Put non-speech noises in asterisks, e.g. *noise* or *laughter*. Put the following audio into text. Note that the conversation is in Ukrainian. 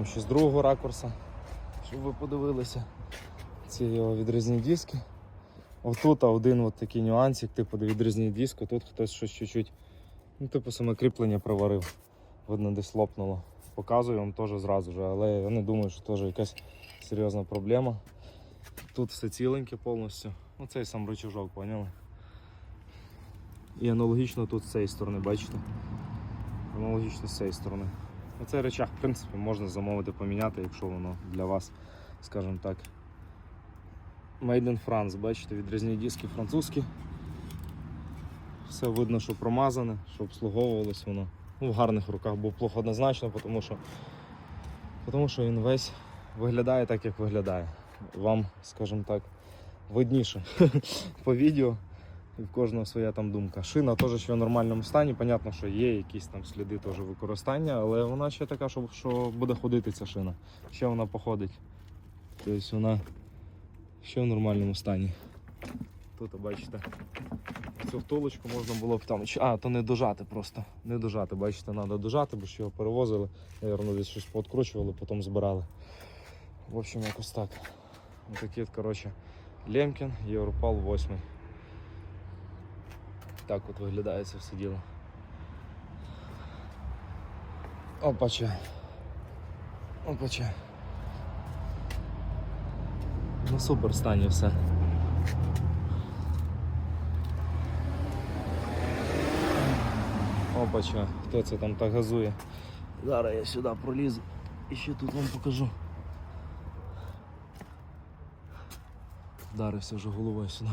вам ще з другого ракурса, щоб ви подивилися. Ці його відрізні диски. Отут один от такий нюансик, типу відрізні диски, тут хтось щось чуть-чуть, ну, типу саме кріплення проварив. Видно, десь лопнуло. Показую вам теж зразу ж, але я не думаю, що теж якась серйозна проблема. Тут все ціленьке повністю. Ну цей сам рычажок, поняли? І аналогічно тут з цієї сторони, бачите? Аналогічно з цієї сторони. Оцей речах, в принципі, можна замовити поміняти, якщо воно для вас, скажімо так. Made in France, бачите, відрізні диски французькі. Все видно, що промазане, що обслуговувалось воно. Ну, в гарних руках був плохо однозначно, тому що, тому що він весь виглядає так, як виглядає. Вам, скажімо так, видніше *laughs* по відео. І в кожного своя там думка. Шина теж ще в нормальному стані. Понятно, що є якісь там сліди теж використання, але вона ще така, що, що буде ходити ця шина. Ще вона походить. Тобто вона ще в нормальному стані. Тут, бачите, цю втулочку можна було б там. А, то не дожати просто. Не дожати. Бачите, треба дожати, бо що його перевозили. Наверно, десь щось пооткручували, потім збирали. В общем, якось так. Ось такі, от, коротше, Лемкін, Європал 8. Так от виглядає це все діло. Опача. Опача. Ну супер стані все. Опача, хто це там так газує? Зараз я сюди пролізу і ще тут вам покажу. Вдарився вже головою сюди.